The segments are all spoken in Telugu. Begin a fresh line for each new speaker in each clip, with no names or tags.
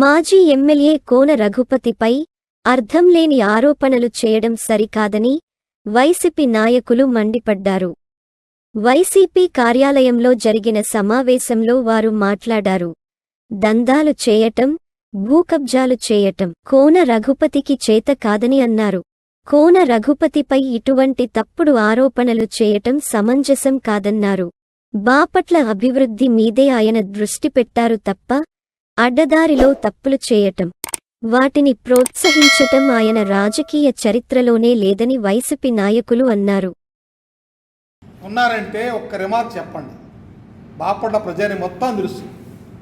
మాజీ ఎమ్మెల్యే కోన రఘుపతిపై అర్ధంలేని ఆరోపణలు చేయడం సరికాదని వైసీపీ నాయకులు మండిపడ్డారు. వైసీపీ కార్యాలయంలో జరిగిన సమావేశంలో వారు మాట్లాడారు. దందాలు చేయటం భూకబ్జాలు చేయటం కోన రఘుపతికి చేత కాదని అన్నారు. కోన రఘుపతిపై ఇటువంటి తప్పుడు ఆరోపణలు చేయటం సమంజసం కాదన్నారు. బాపట్ల అభివృద్ధి మీదే ఆయన దృష్టి పెట్టారు తప్ప అడ్డదారిలో తప్పులు చేయటం వాటిని ప్రోత్సహించటం ఆయన రాజకీయ చరిత్రలోనే లేదని వైసీపీ నాయకులు అన్నారు.
ఉన్నారంటే ఒక్క రిమార్క్ చెప్పండి. బాపట్ల ప్రజాని మొత్తం తెలుసు.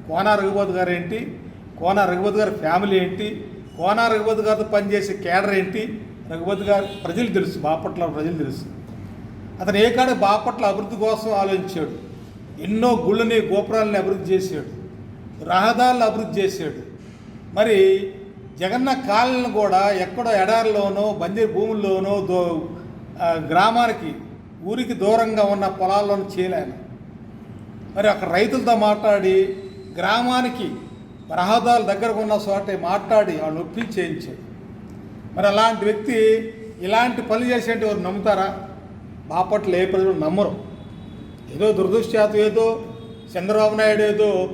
కోనా రఘుపతి గారు ఏంటి? కోనా రఘుపతి గారి ఫ్యామిలీ ఏంటి? కోనా రఘుపతి గారితో పనిచేసే కేడర్ ఏంటి? రఘుపతి గారు ప్రజలు తెలుసు. బాపట్ల ప్రజలు తెలుసు. అతను ఏ కాడ బాపట్ల అభివృద్ధి కోసం ఆలోచించాడు? ఎన్నో గుళ్ళని గోపురాలని అభివృద్ధి చేశాడు. రహదారులు అభివృద్ధి చేశాడు. మరి జగన్న కాలనీలను కూడా ఎక్కడో ఎడారిలోనో బంజరు భూముల్లోనో దో గ్రామానికి ఊరికి దూరంగా ఉన్న పొలాల్లోనూ చేయలేను. మరి అక్కడ రైతులతో మాట్లాడి గ్రామానికి రహదారుల దగ్గరకు ఉన్న చోట మాట్లాడి వాళ్ళు ఒప్పించి చేయించాడు. మరి అలాంటి వ్యక్తి ఇలాంటి పనులు చేసేటి వారు నమ్ముతారా? బాపట్ల ఏ ప్రజలు నమ్మరు. ఏదో దురదృష్టాతు ఏదో చంద్రబాబు నాయుడు ఏదో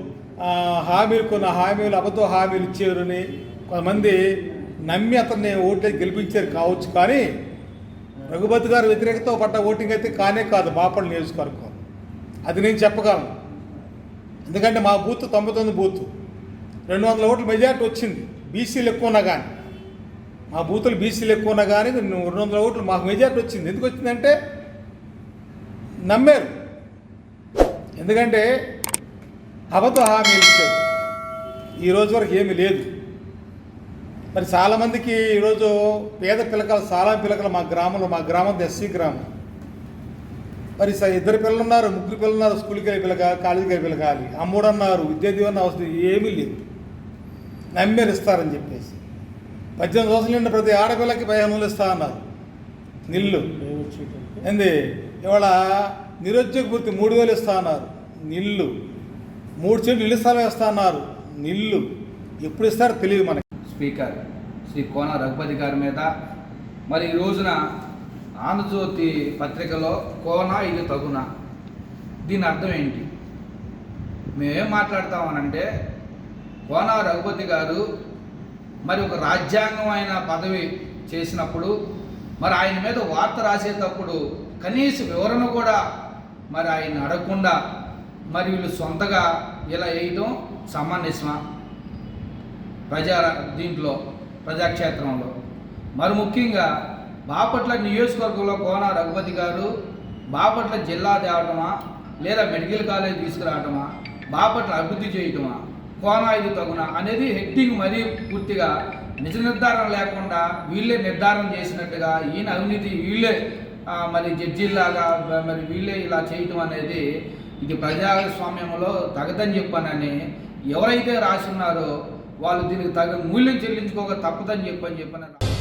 హామీలు కొన్ని హామీలు అబద్ధ హామీలు ఇచ్చారని కొంతమంది నమ్మి అతన్ని ఓట్లేసి గెలిపించారు కావచ్చు కానీ రఘుపతి గారు వ్యతిరేకతో పడ్డ ఓటింగ్ అయితే కానే కాదు బాపట్ల నియోజకవర్గం. అది నేను చెప్పగలను. ఎందుకంటే మా బూత్ తొంభై తొమ్మిది బూత్. రెండు వందల ఓట్ల మెజార్టీ వచ్చింది. బీసీలు ఎక్కువ ఉన్నా కానీ మా బూతులు బీసీలు ఎక్కువ ఉన్నా కానీ రెండు వందల ఓట్లు మాకు మెజార్టీ వచ్చింది. ఎందుకు వచ్చిందంటే నమ్మారు. ఎందుకంటే అబద్ధ హామీలు ఇచ్చాడు ఈరోజు వరకు ఏమీ లేదు. మరి చాలామందికి ఈరోజు పేద పిల్లకలు చాలా పిల్లకలు మా గ్రామంలో మా గ్రామం ఎస్సీ గ్రామం. మరి ఇద్దరు పిల్లలు ఉన్నారు ముగ్గురు పిల్లలు ఉన్నారు స్కూల్కి వెళ్ళి పిల్లక కాలేజీకి వెళ్ళి పిల్లకాలి అమ్ముడు అన్నారు విద్యా దీవెన అవసరం ఏమీ లేదు. నమ్మేరు ఇస్తారని చెప్పేసి. పద్దెనిమిది సంవత్సరాలు నిండి ప్రతి ఆడపిల్లకి పదిహేను వందలు ఇస్తా అన్నారు. నిల్లు. ఏంది? ఇవాళ నిరుద్యోగ పూర్తి మూడు వేలు ఇస్తా అన్నారు. నిల్లు. మూడు చెట్లు ఇల్లు స్థలం ఇస్తా అన్నారు. నిల్లు. ఎప్పుడు ఇస్తారో తెలియదు మనకి.
స్పీకర్ శ్రీ కోన రఘుపతి గారి మీద. మరి ఈ రోజున ఆంధ్రజ్యోతి పత్రికలో కోన ఇది తగున. దీని అర్థం ఏంటి? మేమేం మాట్లాడతామనంటే కోన రఘుపతి గారు మరి ఒక రాజ్యాంగం అయిన పదవి చేసినప్పుడు మరి ఆయన మీద వార్త రాసేటప్పుడు కనీస వివరణ కూడా మరి ఆయన అడగకుండా మరి వీళ్ళు సొంతగా ఇలా వేయడం సమంజసమా ప్రజా దీంట్లో ప్రజాక్షేత్రంలో. మరి ముఖ్యంగా బాపట్ల నియోజకవర్గంలో కోన రఘుపతి గారు బాపట్ల జిల్లా తేవటమా లేదా మెడికల్ కాలేజ్ తీసుకురావటమా బాపట్ల అభివృద్ధి చేయటమా కోన ఇది తగున అనేది హెడ్డింగ్ మరీ పూర్తిగా నిజ నిర్ధారణ లేకుండా వీళ్ళే నిర్ధారణ చేసినట్టుగా ఈయన అవినీతి వీళ్ళే మరి జడ్జిల్లాగా మరి వీళ్ళే ఇలా చేయటం అనేది ఇది ప్రజాస్వామ్యంలో తగదని చెప్పానని ఎవరైతే రాసి ఉన్నారో వాళ్ళు దీనికి తగ మూల్యం చెల్లించుకోక తప్పదని చెప్పని చెప్పని